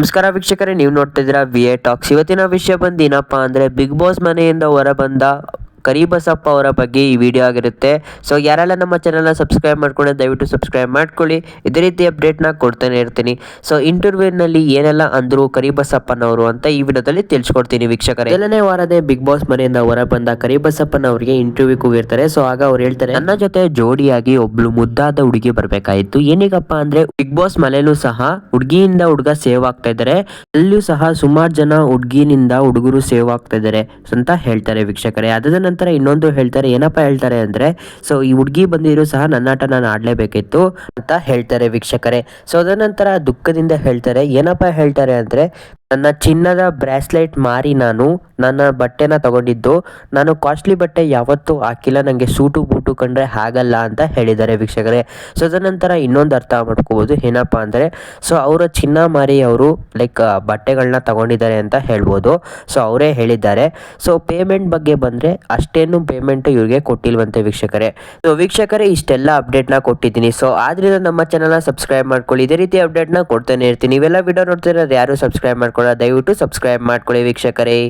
ನಮಸ್ಕಾರ ವೀಕ್ಷಕರೇ, ನೀವು ನೋಡ್ತಾ ಇದ್ದೀರಾ ವಿ ಎ ಟಾಕ್ಸ್ ಇವತ್ತಿನ ವಿಷಯ ಬಂದು ಏನಪ್ಪ ಅಂದರೆ ಬಿಗ್ ಬಾಸ್ ಮನೆಯಿಂದ ಹೊರಬಂದ ಕರಿಬಸಪ್ಪ ಅವರ ಬಗ್ಗೆ ಈ ವಿಡಿಯೋ ಆಗಿರುತ್ತೆ. ಸೊ ಯಾರೆಲ್ಲ ನಮ್ಮ ಚಾನಲ್ನ ಸಬ್ಸ್ಕ್ರೈಬ್ ಮಾಡ್ಕೊಂಡು ದಯವಿಟ್ಟು ಸಬ್ಸ್ಕ್ರೈಬ್ ಮಾಡ್ಕೊಳ್ಳಿ. ಇದೇ ರೀತಿ ಅಪ್ಡೇಟ್ನ ಕೊಡ್ತಾನೆ ಇರ್ತೀನಿ. ಸೊ ಇಂಟರ್ವ್ಯೂನಲ್ಲಿ ಏನೆಲ್ಲ ಅಂದರು ಕರಿಬಸಪ್ಪನವರು ಅಂತ ಈ ವಿಡಿಯೋದಲ್ಲಿ ತಿಳಿಸ್ಕೊಡ್ತೀನಿ ವೀಕ್ಷಕರೇ. ಎಲ್ಲನೇ ವಾರದೇ ಬಿಗ್ ಬಾಸ್ ಮನೆಯಿಂದ ಹೊರಬಂದ ಕರಿಬಸಪ್ಪನವರಿಗೆ ಇಂಟರ್ವ್ಯೂ ಕೂಗಿರ್ತಾರೆ ಸೊ ಆಗ ಅವ್ರು ಹೇಳ್ತಾರೆ ನನ್ನ ಜೊತೆ ಜೋಡಿಯಾಗಿ ಒಬ್ಳು ಮುದ್ದಾದ ಹುಡುಗಿ ಬರಬೇಕಾಯಿತು. ಏನಿಗಪ್ಪ ಅಂದ್ರೆ ಬಿಗ್ ಬಾಸ್ ಮನೆಯಲ್ಲೂ ಸಹ ಹುಡುಗಿಯಿಂದ ಹುಡುಗ ಸೇವ್ ಆಗ್ತಾ ಇದ್ದಾರೆ. ಅಲ್ಲೂ ಸಹ ಸುಮಾರು ಜನ ಹುಡುಗಿನಿಂದ ಹುಡುಗರು ಸೇವ್ ಆಗ್ತಾ ಇದ್ದಾರೆ ಅಂತ ಹೇಳ್ತಾರೆ ವೀಕ್ಷಕರೇ. ಅದಾದ ನಂತರ ಇನ್ನೊಂದು ಹೇಳ್ತಾರೆ, ಏನಪ್ಪ ಹೇಳ್ತಾರೆ ಅಂದ್ರೆ ಸೊ ಈ ಹುಡುಗಿ ಬಂದಿರೋ ಸಹ ನನ್ನಾಟ ನಾನು ಆಡಲೇಬೇಕಿತ್ತು ಅಂತ ಹೇಳ್ತಾರೆ ವೀಕ್ಷಕರೇ. ಸೊ ಅದ ನಂತರ ದುಃಖದಿಂದ ಹೇಳ್ತಾರೆ, ಏನಪ್ಪ ಹೇಳ್ತಾರೆ ಅಂದ್ರೆ ನನ್ನ ಚಿನ್ನದ ಬ್ರಾಸ್ಲೆಟ್ ಮಾರಿ ನಾನು ನನ್ನ ಬಟ್ಟೆನ ತಗೊಂಡಿದ್ದು. ನಾನು ಕಾಸ್ಟ್ಲಿ ಬಟ್ಟೆ ಯಾವತ್ತೂ ಹಾಕಿಲ್ಲ. ನನಗೆ ಸೂಟು ಬೂಟು ಕಂಡ್ರೆ ಆಗಲ್ಲ ಅಂತ ಹೇಳಿದ್ದಾರೆ ವೀಕ್ಷಕರೇ. ಸೊ ನಂತರ ಇನ್ನೊಂದು ಅರ್ಥ ಮಾಡ್ಕೋಬೋದು. ಏನಪ್ಪ ಅಂದರೆ ಸೊ ಅವರ ಚಿನ್ನ ಮಾರಿ ಅವರು ಲೈಕ್ ಬಟ್ಟೆಗಳನ್ನ ತಗೊಂಡಿದ್ದಾರೆ ಅಂತ ಹೇಳ್ಬೋದು. ಸೊ ಅವರೇ ಹೇಳಿದ್ದಾರೆ. ಸೊ ಪೇಮೆಂಟ್ ಬಗ್ಗೆ ಬಂದರೆ ಅಷ್ಟೇನು ಪೇಮೆಂಟ್ ಇವ್ರಿಗೆ ಕೊಟ್ಟಿಲ್ವಂತೆ ವೀಕ್ಷಕರೇ. ಸೊ ವೀಕ್ಷಕರೇ, ಇಷ್ಟೆಲ್ಲ ಅಪ್ಡೇಟ್ನ ಕೊಟ್ಟಿದ್ದೀನಿ. ಸೊ ಆದ್ದರಿಂದ ನಮ್ಮ ಚಾನಲ್ನ ಸಬ್ಸ್ಕ್ರೈಬ್ ಮಾಡ್ಕೊಳ್ಳಿ. ಇದೇ ರೀತಿ ಅಪ್ಡೇಟ್ನ ಕೊಡ್ತಾನೆ ಇರ್ತೀನಿ. ಇವೆಲ್ಲ ವಿಡಿಯೋ ನೋಡ್ತಿರೋದು ಯಾರು ಸಬ್ಸ್ಕ್ರೈಬ್ ಮಾಡ್ಕೊಳ್ಳೋ ದಯವಿಟ್ಟು ಸಬ್ಸ್ಕ್ರೈಬ್ ಮಾಡ್ಕೊಳ್ಳಿ ವೀಕ್ಷಕರೇ.